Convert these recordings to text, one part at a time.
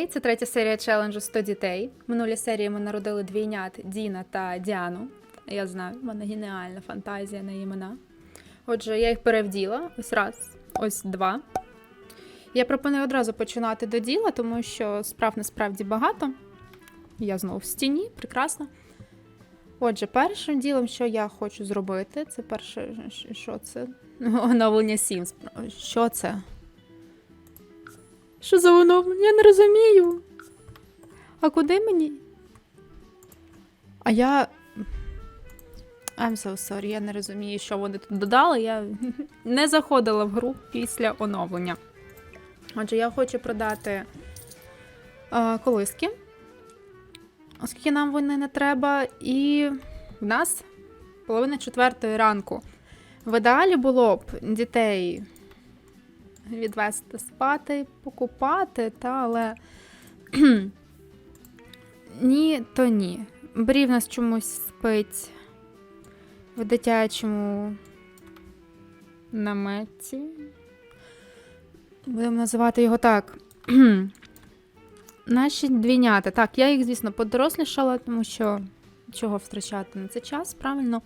Гей, це третя серія челенджу 100 дітей. В минулій серії ми народили двійнят Діна та Діану. Я знаю, в мене геніальна фантазія на імена. Отже, я їх перевділа. Ось раз, ось два. Я пропоную одразу починати до діла, тому що справ насправді багато. Я знову в стіні, прекрасно. Отже, першим ділом, що я хочу зробити, це перше, що це? Оновлення Sims. Що це? Що за оновлення? Я не розумію. А куди мені? А я. I'm so sorry, я не розумію, що вони тут додали. Я не заходила в гру після оновлення. Отже, я хочу продати е, колиски, оскільки нам вони не треба. І в нас половина четвертої ранку. В ідеалі було б дітей відвести спати, покупати, та, але ні, то ні. Брі в нас чомусь спить в дитячому наметі. Будемо називати його так. Наші двійнята. Так, я їх, звісно, подорослішала, тому що чого втрачати на це час, правильно.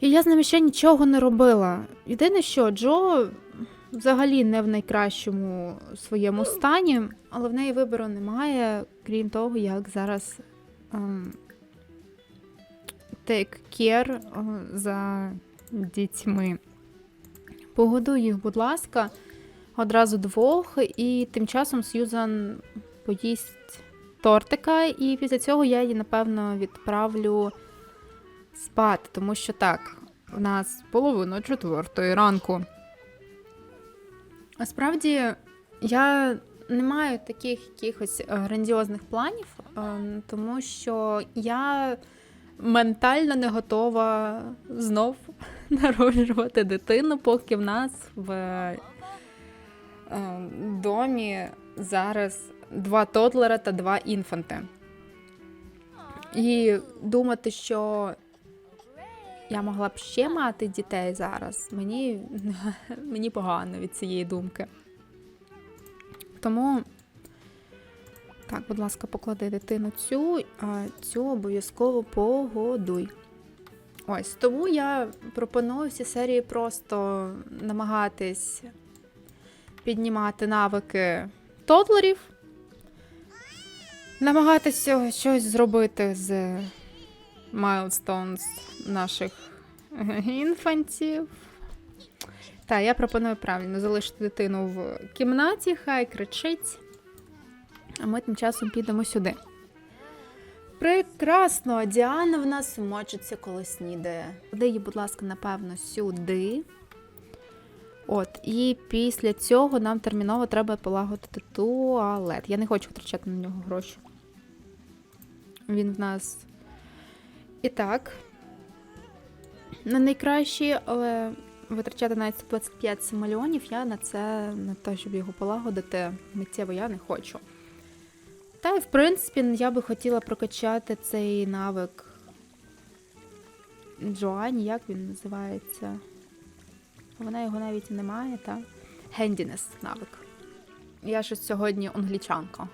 І я з ними ще нічого не робила. Єдине, що Джо взагалі не в найкращому своєму стані, але в неї вибору немає, крім того, як зараз ем, take care е, за дітьми. Погодуй їх, будь ласка, одразу двох, і тим часом Сьюзан поїсть тортика, і після цього я її, напевно, відправлю спати, тому що так, в нас половина четвертої ранку. Насправді, я не маю таких якихось е, грандіозних планів, е, тому що я ментально не готова знов народжувати дитину, поки в нас в е, домі зараз два тодлера та два інфанти. І думати, що я могла б ще мати дітей зараз, мені, мені погано від цієї думки. Тому, так, будь ласка, поклади дитину цю, а цю обов'язково погодуй. Ось, тому я пропоную всі серії просто намагатись піднімати навики тодлерів, намагатися щось зробити з milestones наших інфантів. Так, я пропоную правильно залишити дитину в кімнаті, хай кричить. А ми тим часом підемо сюди. Прекрасно! Діана в нас мочиться, коли снідає. Куди її, будь ласка, напевно, сюди. От, і після цього нам терміново треба полагодити туалет. Я не хочу втрачати на нього гроші. Він в нас і так. Не найкращий, але витрачати навіть 125 мільйонів я на це, на те, щоб його полагодити, миттєво я не хочу. Та й в принципі я би хотіла прокачати цей навик Джоані, як він називається? Вона його навіть не має, та? Гендінес навик. Я щось сьогодні англічанка.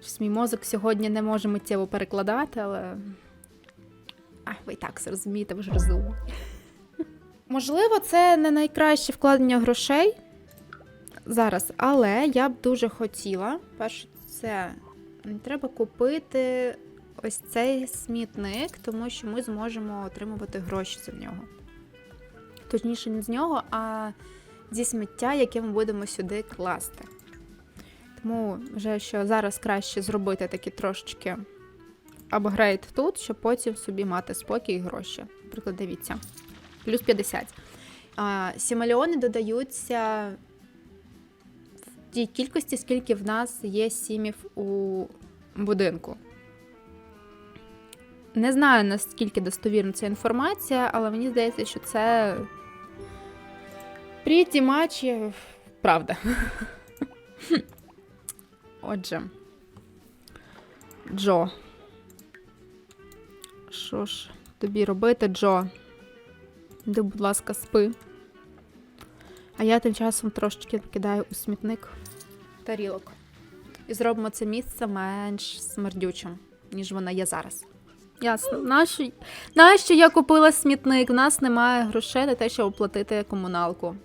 Щось мій мозок сьогодні не може миттєво перекладати, але. А, ви так все розумієте, ви ж розумні. Можливо, це не найкраще вкладення грошей зараз, але я б дуже хотіла. Перше, це треба купити ось цей смітник, тому що ми зможемо отримувати гроші за нього. Точніше, не з нього, а зі сміття, яке ми будемо сюди класти. Тому вже що зараз краще зробити такі трошечки апгрейд тут, щоб потім собі мати спокій і гроші. Наприклад, дивіться. Плюс 50. А, Сімальони додаються в тій кількості, скільки в нас є сімів у будинку. Не знаю, наскільки достовірна ця інформація, але мені здається, що це pretty much правда. Отже, Джо. Що ж тобі робити, Джо? Іди, будь ласка, спи. А я тим часом трошечки кидаю у смітник тарілок. І зробимо це місце менш смердючим, ніж воно є зараз. Ясно. Нащо, нащо я купила смітник? У нас немає грошей на те, щоб оплатити комуналку.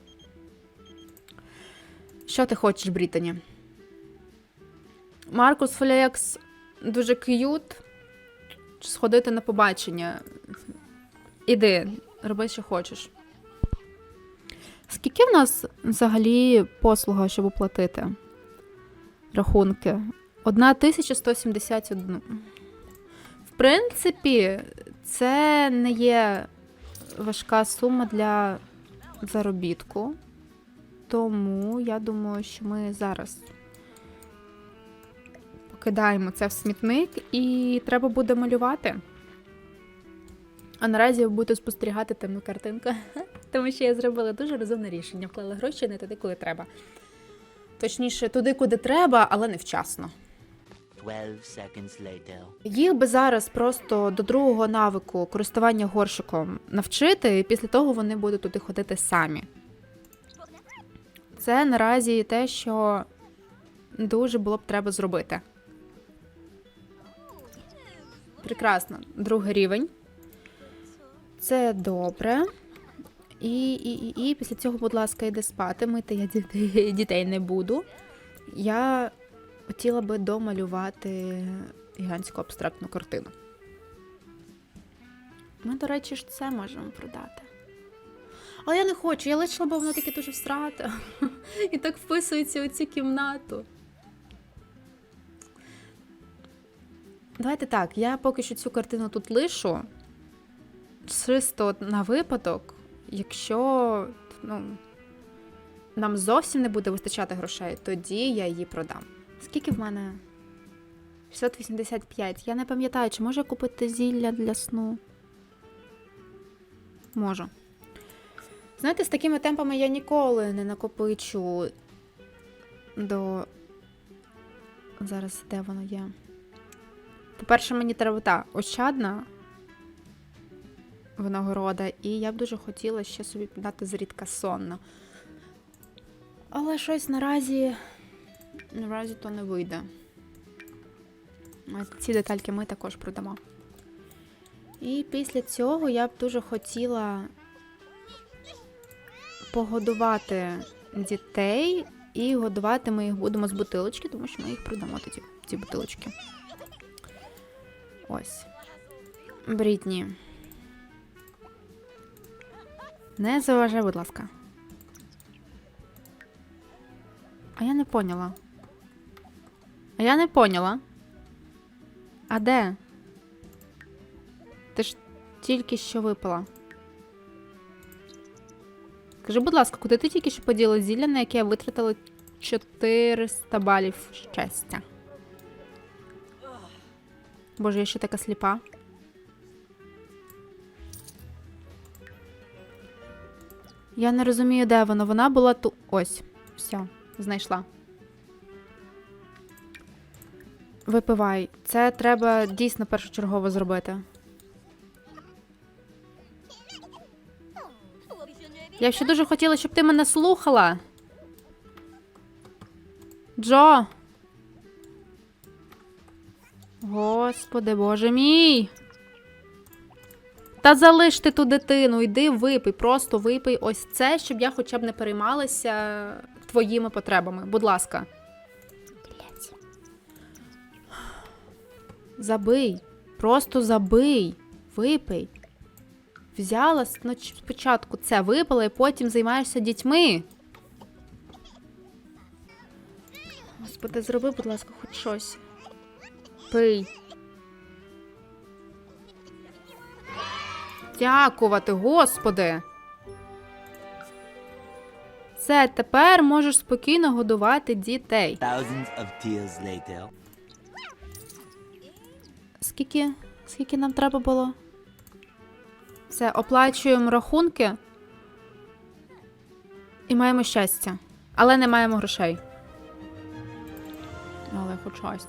Що ти хочеш, Брітані? Маркус Флекс дуже к'ют. Сходити на побачення. Іди, роби, що хочеш. Скільки в нас взагалі послуга, щоб оплатити? Рахунки. 1171. В принципі, це не є важка сума для заробітку. Тому я думаю, що ми зараз покидаємо це в смітник і треба буде малювати. А наразі ви будете спостерігати темну картинку, тому що я зробила дуже розумне рішення. Вклала гроші не туди, куди треба. Точніше, туди, куди треба, але не вчасно. 12 seconds later. Їх би зараз просто до другого навику користування горшиком навчити, і після того вони будуть туди ходити самі. Це наразі те, що дуже було б треба зробити. Прекрасно. Другий рівень. Це добре. І, і, і, і після цього, будь ласка, йди спати. Мити я дітей, дітей не буду. Я хотіла би домалювати гігантську абстрактну картину. Ми, до речі, ж це можемо продати. Але я не хочу, я лишила, бо воно таке дуже всрате. І так вписується у цю кімнату. Давайте так, я поки що цю картину тут лишу. Чисто на випадок, якщо ну, нам зовсім не буде вистачати грошей, тоді я її продам. Скільки в мене? 685. Я не пам'ятаю, чи можу я купити зілля для сну? Можу. Знаєте, з такими темпами я ніколи не накопичу до. Зараз де воно є? По-перше, мені треба та ощадна винагорода, і я б дуже хотіла ще собі дати зрідка сонно. Але щось наразі. Наразі то не вийде. Ці детальки ми також продамо. І після цього я б дуже хотіла погодувати дітей, і годувати ми їх будемо з бутилочки, тому що ми їх продамо тоді, ці бутилочки. Ось. Брітні. Не заважай, будь ласка. А я не поняла. А я не поняла. А де? Ти ж тільки що випила. Скажи, будь ласка, куди ти тільки що поділа зілля, на яке я витратила 400 балів щастя? Боже, я ще така сліпа. Я не розумію, де вона. Вона була тут. Ось. Все, знайшла. Випивай. Це треба дійсно першочергово зробити. Я ще дуже хотіла, щоб ти мене слухала. Джо. Господи, боже мій. Та залиш ти ту дитину, йди випий, просто випий ось це, щоб я хоча б не переймалася твоїми потребами. Будь ласка. Блять. Забий. Просто забий. Випий. Взяла спочатку це випила і потім займаєшся дітьми. Господи, зроби, будь ласка, хоч щось. Пий. Дякувати, Господи. Все, тепер можеш спокійно годувати дітей. Of tears later. Скільки? Скільки нам треба було? Все, оплачуємо рахунки. І маємо щастя. Але не маємо грошей. Але хоч щось.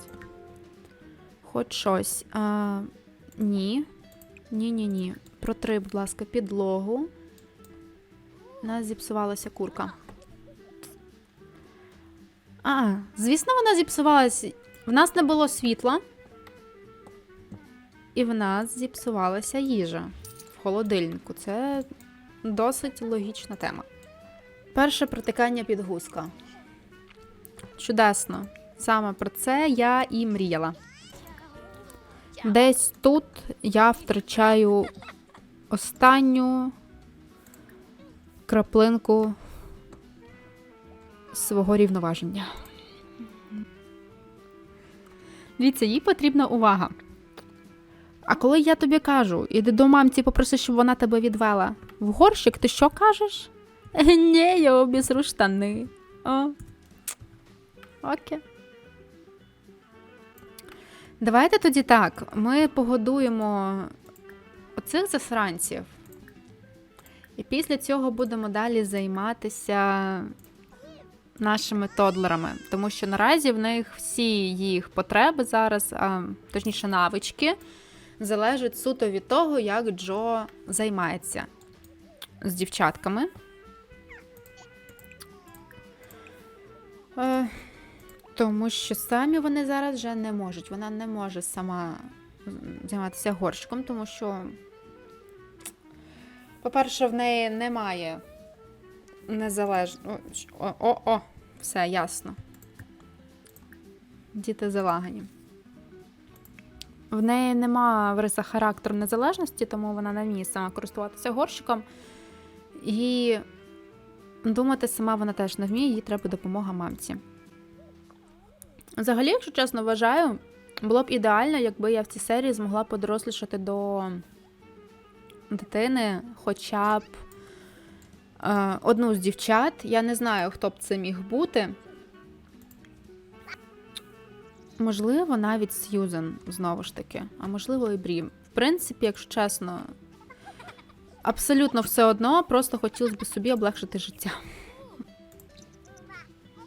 Хоч щось. А, ні. Ні, ні, ні. Протри, будь ласка, підлогу. У нас зіпсувалася курка. А, звісно, вона зіпсувалась. В нас не було світла. І в нас зіпсувалася їжа в холодильнику. Це досить логічна тема. Перше протикання підгузка. Чудесно. Саме про це я і мріяла. Десь тут я втрачаю останню краплинку свого рівноваження. Дивіться, їй потрібна увага. А коли я тобі кажу, іди до мамці, попроси, щоб вона тебе відвела в горщик, ти що кажеш? Ні, я обісру штани. О. Окей. Давайте тоді так. Ми погодуємо оцих засранців. І після цього будемо далі займатися нашими тодлерами. Тому що наразі в них всі їх потреби зараз, а, точніше, навички, залежать суто від того, як Джо займається з дівчатками. Е, тому що самі вони зараз вже не можуть. Вона не може сама займатися горщиком, тому що, по-перше, в неї немає незалежно. О, о, о, все ясно. Діти залагані. В неї нема в рисах характеру незалежності, тому вона не вміє сама користуватися горщиком. І думати сама вона теж не вміє, їй треба допомога мамці. Взагалі, якщо чесно вважаю, було б ідеально, якби я в цій серії змогла подорослішати до дитини хоча б е, одну з дівчат. Я не знаю, хто б це міг бути. Можливо, навіть Сьюзен, знову ж таки, а можливо, і Брі. В принципі, якщо чесно, абсолютно все одно, просто хотілося б собі облегшити життя.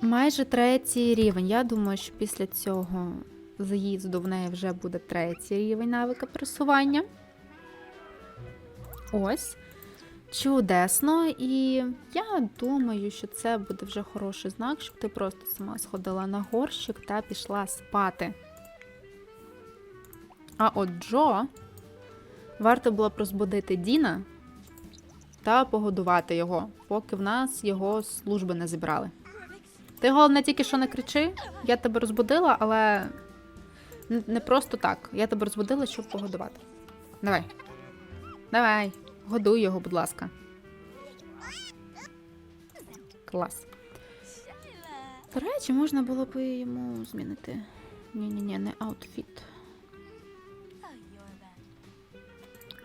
Майже третій рівень. Я думаю, що після цього заїзду в неї вже буде третій рівень навика пресування. Ось. Чудесно. І я думаю, що це буде вже хороший знак, щоб ти просто сама сходила на горщик та пішла спати. А от Джо варто було розбудити Діна та погодувати його, поки в нас його служби не зібрали. Ти головне тільки що не кричи. Я тебе розбудила, але не просто так. Я тебе розбудила, щоб погодувати. Давай. Давай, годуй його, будь ласка. Клас. До речі, можна було б йому змінити. Ні-ні-ні, не аутфіт.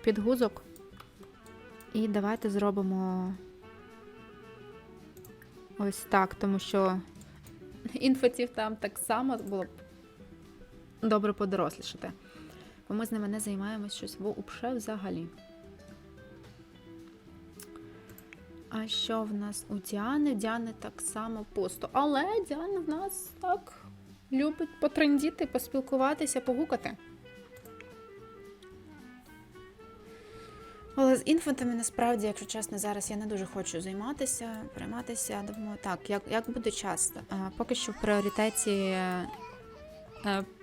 Підгузок. І давайте зробимо ось так, тому що інфотів там так само було б добре подорослішати. Бо ми з ними не займаємось щось в упше взагалі. Що в нас у Діани? Діани так само пусто. Але Діана в нас так любить потрендіти, поспілкуватися, погукати. Але з інфантами насправді, якщо чесно, зараз я не дуже хочу займатися, прийматися. Думаю, так, як, як буде час. Поки що в пріоритеті е,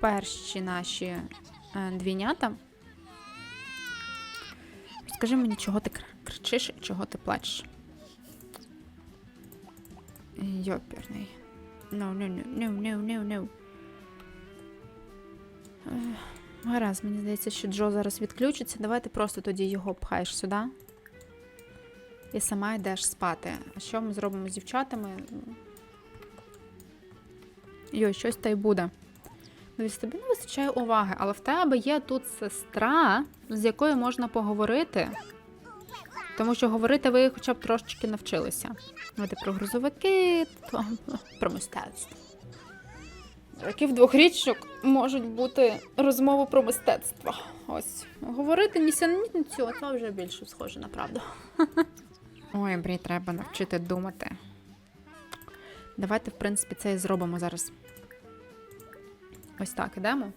перші наші е, двійнята. Скажи мені, чого ти кр- кричиш і чого ти плачеш? Йоперний. No, no, no, no, no, no, no. Гаразд, мені здається, що Джо зараз відключиться. Давай ти просто тоді його пхаєш сюди. І сама йдеш спати. А що ми зробимо з дівчатами? Йой, щось та й буде. Дивись, тобі не вистачає уваги, але в тебе є тут сестра, з якою можна поговорити. Тому що говорити ви хоча б трошечки навчилися. Говорити про грузовики, то про мистецтво. Років двохрічок можуть бути розмови про мистецтво. Ось. Говорити нісенітницю, а це вже більше схоже на правду. Ой, Брі, треба навчити думати. Давайте, в принципі, це і зробимо зараз. Ось так, ідемо.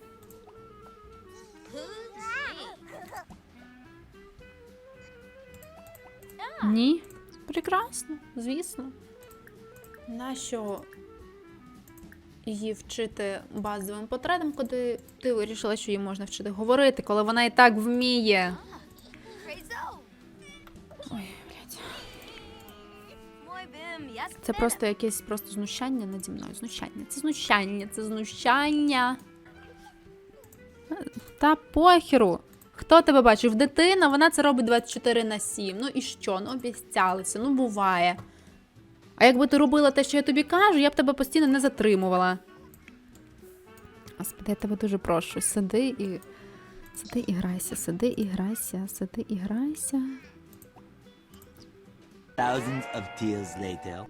Ні. Прекрасно, звісно. Нащо її вчити базовим потребам, куди ти вирішила, що її можна вчити говорити, коли вона і так вміє. Ой, блядь. Це просто якесь просто знущання наді мною. Знущання. Це знущання, це знущання. Та похеру. Хто тебе бачив? Дитина, вона це робить 24 на 7. Ну і що? Ну обіцялися, ну буває. А якби ти робила те, що я тобі кажу, я б тебе постійно не затримувала. Господи, я тебе дуже прошу. Сиди і. Сиди і грайся, сиди і грайся, сиди і грайся. Thousands of tears later.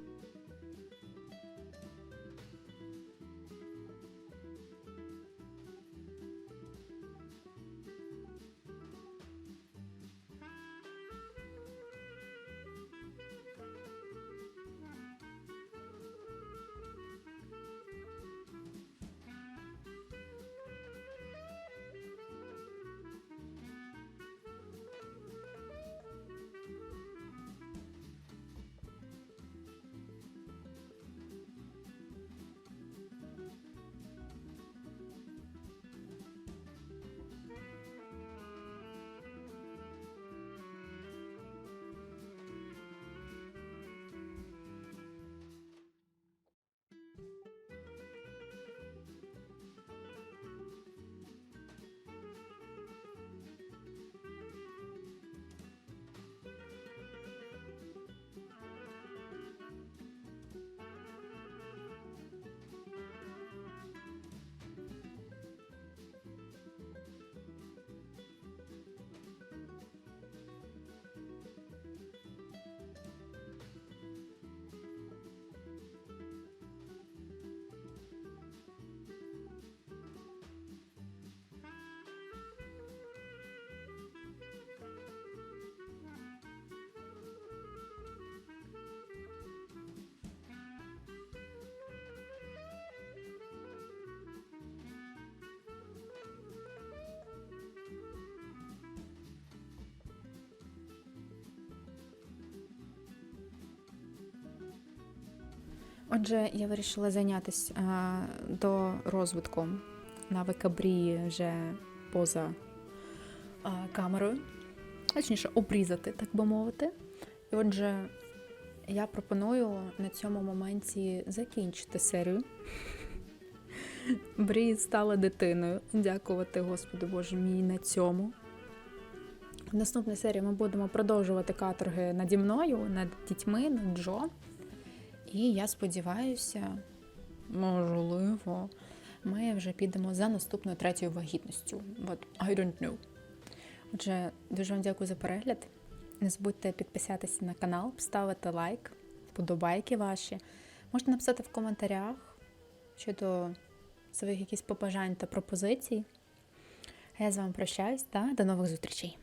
Отже, я вирішила зайнятися а, до розвитку навика брії вже поза а, камерою, точніше, обрізати, так би мовити. І отже, я пропоную на цьому моменті закінчити серію. Брі стала дитиною. Дякувати Господу Боже мій на цьому. В наступній серії ми будемо продовжувати каторги наді мною, над дітьми, над Джо. І я сподіваюся, можливо, ми вже підемо за наступною третьою вагітністю. But I don't know. Отже, дуже вам дякую за перегляд. Не забудьте підписатися на канал, поставити лайк, вподобайки ваші. Можете написати в коментарях щодо своїх якісь побажань та пропозицій. А я з вами прощаюсь та до нових зустрічей.